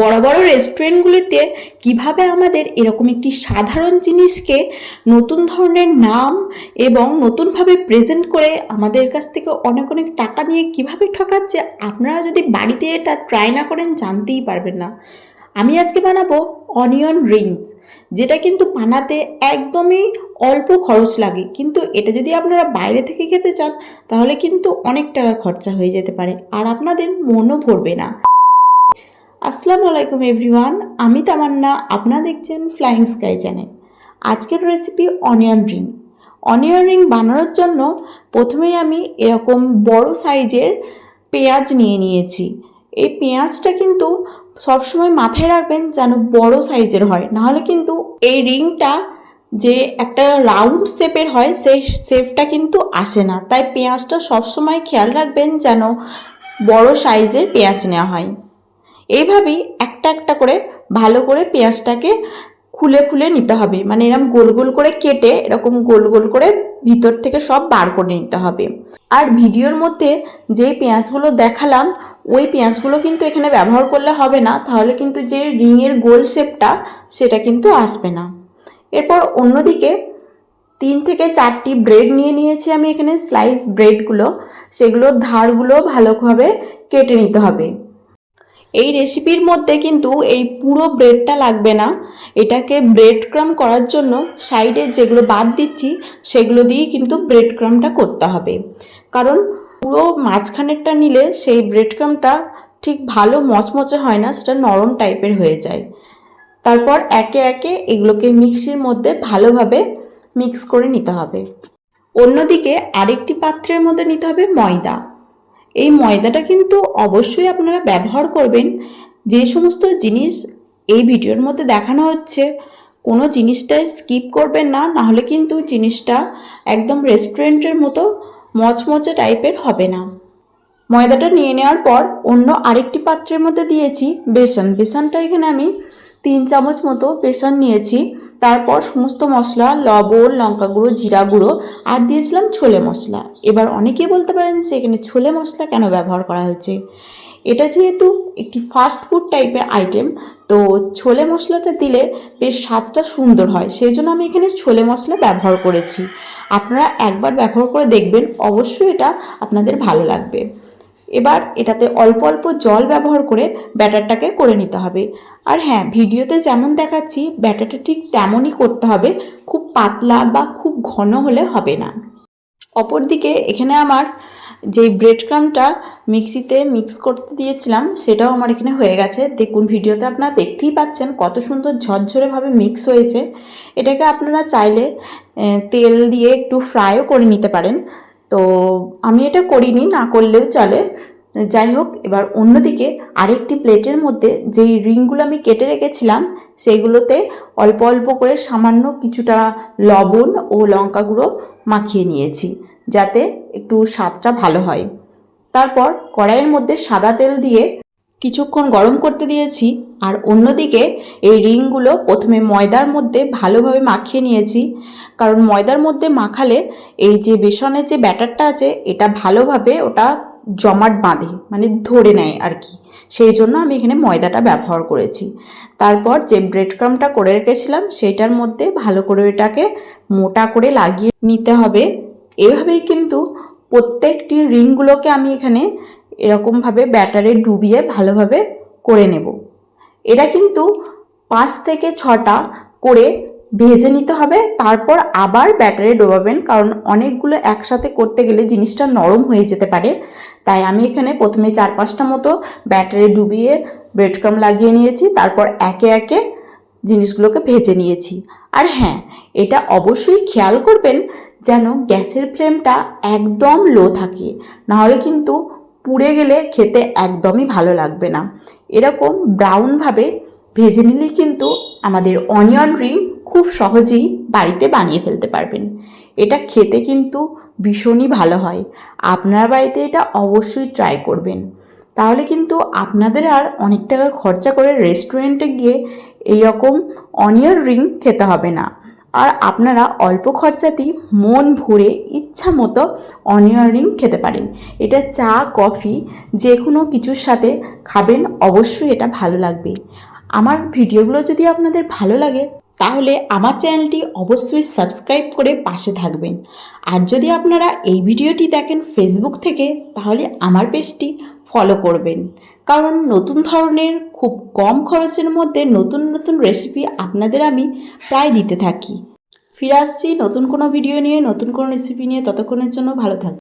বড় বড় রেস্টুরেন্টগুলিতে কীভাবে আমাদের এরকম একটি সাধারণ জিনিসকে নতুন ধরনের নাম এবং নতুনভাবে প্রেজেন্ট করে আমাদের কাছ থেকে অনেক অনেক টাকা নিয়ে কীভাবে ঠকাচ্ছে, আপনারা যদি বাড়িতে এটা ট্রাই না করেন জানতেই পারবেন না। আমি আজকে বানাবো অনিয়ন রিংস যেটা কিন্তু বানাতে একদমই অল্প খরচ লাগে। কিন্তু এটা যদি আপনারা বাইরে থেকে খেতে চান, তাহলে কিন্তু অনেক টাকা খরচা হয়ে যেতে পারে। আর আপনাদের মনও ভরবে না। আসসালামু আলাইকুম এভরিওয়ান, আমি তামান্না, আপনারা দেখছেন ফ্লাইং স্কাই চ্যানেল আজকের recipe onion ring onion ring বানানোর জন্য প্রথমেই আমি এরকম বড় সাইজের পেঁয়াজ নিয়ে নিয়েছি। এই পেঁয়াজটা কিন্তু সবসময় মাথায় রাখবেন যেন বড় সাইজের হয়, নাহলে কিন্তু এই রিংটা যে একটা রাউন্ড শেপের হয়, সেই শেপটা কিন্তু আসে না। তাই পেঁয়াজটা সবসময় খেয়াল রাখবেন যেন বড় সাইজের পেঁয়াজ নেওয়া হয়। এইভাবেই একটা একটা করে ভালো করে পেঁয়াজটাকে খুলে খুলে নিতে হবে। মানে এরকম গোল গোল করে কেটে এরকম গোল গোল করে ভিতর থেকে সব বার করে নিতে হবে। আর ভিডিওর মধ্যে যেই পেঁয়াজগুলো দেখালাম, ওই পেঁয়াজগুলো কিন্তু এখানে ব্যবহার করলে হবে না। তাহলে কিন্তু যে রিংয়ের গোল শেপটা, সেটা কিন্তু আসবে না। এরপর অন্যদিকে তিন থেকে চারটি ব্রেড নিয়ে নিয়েছি আমি এখানে, স্লাইস ব্রেডগুলো। সেগুলোর ধারগুলো ভালোভাবে কেটে নিতে হবে। এই রেসিপির মধ্যে কিন্তু এই পুরো ব্রেডটা লাগবে না। এটাকে ব্রেড ক্রাম করার জন্য সাইডে যেগুলো বাদ দিচ্ছি, সেগুলো দিয়েই কিন্তু ব্রেড ক্রামটা করতে হবে। কারণ পুরো মাঝখানেরটা নিলে সেই ব্রেড ক্রামটা ঠিক ভালো মচমচে হয় না, সেটা নরম টাইপের হয়ে যায়। তারপর একে একে এগুলোকে মিক্সির মধ্যে ভালোভাবে মিক্স করে নিতে হবে। অন্যদিকে আরেকটি পাত্রের মধ্যে নিতে হবে ময়দা। এই ময়দাটা কিন্তু অবশ্যই আপনারা ব্যবহার করবেন। যে সমস্ত জিনিস এই ভিডিওর মধ্যে দেখানো হচ্ছে, কোনো জিনিসটাই স্কিপ করবেন না নাহলে কিন্তু জিনিসটা একদম রেস্টুরেন্টের মতো মচমচে টাইপের হবে না। ময়দাটা নিয়ে নেওয়ার পর অন্য আরেকটি পাত্রের মধ্যে দিয়েছি বেসন। বেসনটা এখানে আমি তিন চামচ মতো বেসন নিয়েছি। তারপর সমস্ত মশলা, লবণ, লঙ্কা গুঁড়ো, জিরা গুঁড়ো, আর দিয়েছিলাম ছোলে মশলা। এবার অনেকেই বলতে পারেন যে এখানে ছোলে মশলা কেন ব্যবহার করা হয়েছে? এটা যেহেতু একটি ফাস্ট ফুড টাইপের আইটেম তো ছোলে মশলাটা দিলে বেশ স্বাদটা সুন্দর হয়। সেই জন্য আমি এখানে ছোলে মশলা ব্যবহার করেছি। আপনারা একবার ব্যবহার করে দেখবেন, অবশ্যই এটা আপনাদের ভালো লাগবে। এবার এটাতে অল্প অল্প জল ব্যবহার করে ব্যাটারটাকে করে নিতে হবে। আর হ্যাঁ ভিডিওতে যেমন দেখাচ্ছি, ব্যাটারটা ঠিক তেমনই করতে হবে, খুব পাতলা বা খুব ঘন হলে হবে না। অপরদিকে এখানে আমার যেই ব্রেড ক্রামটা মিক্সিতে মিক্স করতে দিয়েছিলাম, সেটাও আমার এখানে হয়ে গেছে। দেখুন, ভিডিওতে আপনারা দেখতেই পাচ্ছেন কত সুন্দর ঝরঝরেভাবে মিক্স হয়েছে। এটাকে আপনারা চাইলে তেল দিয়ে একটু ফ্রাইও করে নিতে পারেন। তো আমি এটা করিনি, না করলেও চলে। যাই হোক, এবার অন্যদিকে আরেকটি প্লেটের মধ্যে যেই রিংগুলো আমি কেটে রেখেছিলাম, সেইগুলোতে অল্প অল্প করে সামান্য কিছুটা লবণ ও লঙ্কা গুঁড়ো মাখিয়ে নিয়েছি, যাতে একটু স্বাদটা ভালো হয়। তারপর কড়াইয়ের মধ্যে সাদা তেল দিয়ে কিছুক্ষণ গরম করতে দিয়েছি আর অন্যদিকে এই রিংগুলো প্রথমে ময়দার মধ্যে ভালোভাবে মাখিয়ে নিয়েছি। কারণ ময়দার মধ্যে মাখালে এই যে বেসনের যে ব্যাটারটা আছে, এটা ভালোভাবে ওটা জমাট বাঁধে মানে ধরে নেয় আর কি। সেই জন্য আমি এখানে ময়দাটা ব্যবহার করেছি। তারপর যে ব্রেড ক্রামটা করে রেখেছিলাম, সেইটার মধ্যে ভালো করে এটাকে মোটা করে লাগিয়ে নিতে হবে। এভাবেই কিন্তু প্রত্যেকটি রিংগুলোকে আমি এখানে এরকমভাবে ব্যাটারে ডুবিয়ে ভালোভাবে করে নেব। এটা কিন্তু পাঁচ থেকে ছটা করে ভেজে নিতে হবে, তারপর আবার ব্যাটারে ডোবাবেন, কারণ অনেকগুলো একসাথে করতে গেলে জিনিসটা নরম হয়ে যেতে পারে। তাই আমি এখানে প্রথমে চার পাঁচটা মতো ব্যাটারে ডুবিয়ে ব্রেড ক্রাম লাগিয়ে নিয়েছি, তারপর একে একে জিনিসগুলোকে ভেজে নিয়েছি। আর হ্যাঁ এটা অবশ্যই খেয়াল করবেন যেন গ্যাসের ফ্লেমটা একদম লো থাকে, নাহলে কিন্তু পুড়ে গেলে খেতে একদমই ভালো লাগবে না। এরকম ব্রাউনভাবে ভেজে নিলেই কিন্তু আমাদের অনিয়ন রিং খুব সহজেই বাড়িতে বানিয়ে ফেলতে পারবেন। এটা খেতে কিন্তু ভীষণই ভালো হয়। আপনার বাড়িতে এটা অবশ্যই ট্রাই করবেন। তাহলে কিন্তু আপনাদের আর অনেক টাকা খরচা করে রেস্টুরেন্টে গিয়ে এই রকম অনিয়ন রিং খেতে হবে না। আর আপনারা অল্প খরচাতেই মন ভরে ইচ্ছা মতো অনিয়ন রিং খেতে পারেন। এটা চা, কফি যে কোনো কিছুর সাথে খাবেন, অবশ্যই এটা ভালো লাগবে। আমার ভিডিওগুলো যদি আপনাদের ভালো লাগে, তাহলে আমার চ্যানেলটি অবশ্যই সাবস্ক্রাইব করে পাশে থাকবেন। আর যদি আপনারা এই ভিডিওটি দেখেন ফেসবুক থেকে, তাহলে আমার পেজটি ফলো করবেন। কারণ নতুন ধরনের খুব কম খরচের মধ্যে নতুন নতুন রেসিপি আপনাদের আমি প্রায় দিতে থাকি। ফিরে আসছি নতুন কোনো ভিডিও নিয়ে, নতুন কোনো রেসিপি নিয়ে, ততক্ষণের জন্য ভালো থাকবেন